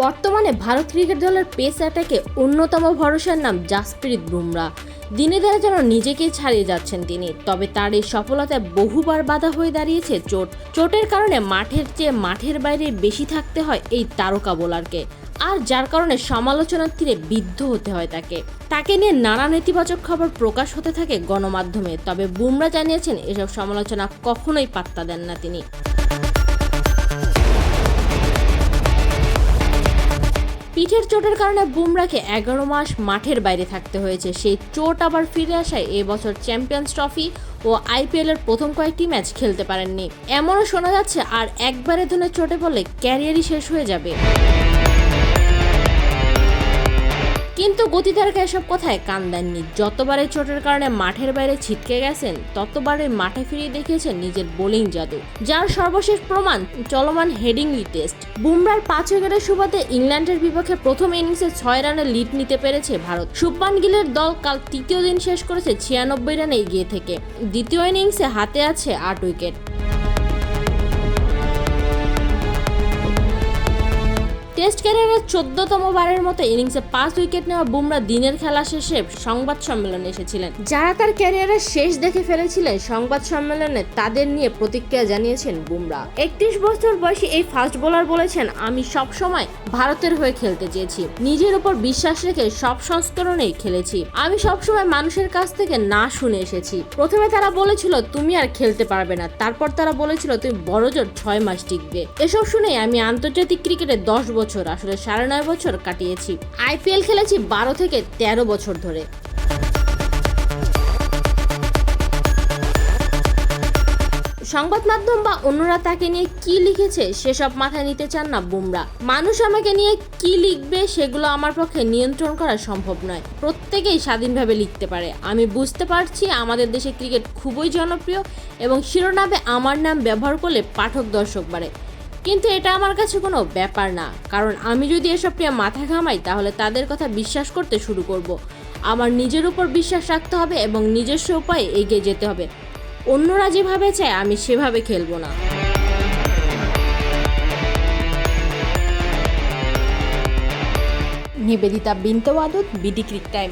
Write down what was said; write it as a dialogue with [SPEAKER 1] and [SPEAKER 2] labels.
[SPEAKER 1] বর্তমানে ভারত ক্রিকেট দলের পেস অ্যাটাকে অন্যতম ভরসার নাম জাসপ্রীত বুমরা। দিনে দিনে যেন নিজেকেই ছাড়িয়ে যাচ্ছেন তিনি, তবে তার এই সফলতায় বহুবার বাধা হয়ে দাঁড়িয়েছে চোট। চোটের কারণে মাঠের চেয়ে মাঠের বাইরে বেশি থাকতে হয় এই তারকা বোলারকে, আর যার কারণে সমালোচনার তীরে বিদ্ধ হতে হয় তাকে। তাকে নিয়ে নানা নেতিবাচক খবর প্রকাশ হতে থাকে গণমাধ্যমে, তবে বুমরা জানিয়েছেন, এসব সমালোচনা কখনোই পাত্তা দেন না তিনি। পিঠের চোটের কারণে বুমরাকে এগারো মাস মাঠের বাইরে থাকতে হয়েছে। সেই চোট আবার ফিরে আসায় এবছর চ্যাম্পিয়ন্স ট্রফি ও আইপিএল এর প্রথম কয়েকটি ম্যাচ খেলতে পারেননি। এমনও শোনা যাচ্ছে, আর একবারে ধরে চোটে পড়লে ক্যারিয়ারই শেষ হয়ে যাবে। কিন্তু গতিধারকা এসব কথায় কান দেননি। যতবারে চোটের কারণে মাঠের বাইরে ছিটকে গেছেন, ততবারে মাঠে ফিরিয়ে দেখিয়েছেন নিজের বোলিং জাদু, যার সর্বশেষ প্রমাণ চলমান হেডিংলি টেস্ট। বুমরার পাঁচ উইকেটের সুবাদে ইংল্যান্ডের বিপক্ষে প্রথম ইনিংসে ছয় রানে লিড নিতে পেরেছে ভারত। শুভমান গিলের দল কাল তৃতীয় দিন শেষ করেছে ছিয়ানব্বই রানে এগিয়ে থেকে। দ্বিতীয় ইনিংসে হাতে আছে আট উইকেট। টেস্ট ক্যারিয়ারের চোদ্দতম বারের মতো ইনিংসে পাঁচ উইকেট নেওয়া বুমরা দিনের খেলা শেষে সংবাদ সম্মেলনে এসেছিলেন। যারা তার ক্যারিয়ারের শেষ দেখে ফেলেছিলেন সংবাদ সম্মেলনে, তাদের নিয়ে প্রতিক্রিয়া জানিয়েছেন বুমরা। একত্রিশ বছর বয়সী এই ফাস্ট বোলার বলেছেন, আমি সব সময় ভারতের হয়ে খেলতে চেয়েছি। নিজের উপর বিশ্বাস রেখে সব সংস্করণেই খেলেছি। আমি সবসময় মানুষের কাছ থেকে না শুনে এসেছি। প্রথমে তারা বলেছিল, তুমি আর খেলতে পারবে না। তারপর তারা বলেছিল তুমি বড়জোর ছয় মাস টিকবে। এসব শুনে আমি আন্তর্জাতিক ক্রিকেটে দশ বছর আসলে সাড়ে নয় বছর কাটিয়েছি। আইপিএল খেলেছি বারো থেকে তেরো বছর ধরে। সংবাদ মাধ্যম বা অন্যরা তাকে নিয়ে কি লিখেছে, সেসব মাথায় নিতে চান না বুমরা। মানুষ আমাকে নিয়ে কি লিখবে, সেগুলো আমার পক্ষে নিয়ন্ত্রণ করা সম্ভব নয়। প্রত্যেকেই স্বাধীনভাবে লিখতে পারে। আমি বুঝতে পারছি আমাদের দেশে ক্রিকেট খুবই জনপ্রিয় এবং শিরোনামে আমার নাম ব্যবহার করলে পাঠক দর্শক বাড়ে। কিন্তু এটা আমার কাছে কোনো ব্যাপার না। কারণ আমি যদি এসব নিয়ে মাথা ঘামাই, তাহলে তাদের কথা বিশ্বাস করতে শুরু করব। আমার নিজের উপর বিশ্বাস রাখতে হবে এবং নিজস্ব উপায়ে এগিয়ে যেতে হবে। অন্যরা যেভাবে চায়, আমি সেভাবে খেলব না। নিবেদিতা বিন্তওয়াদত বিডি ক্রিক টাইম।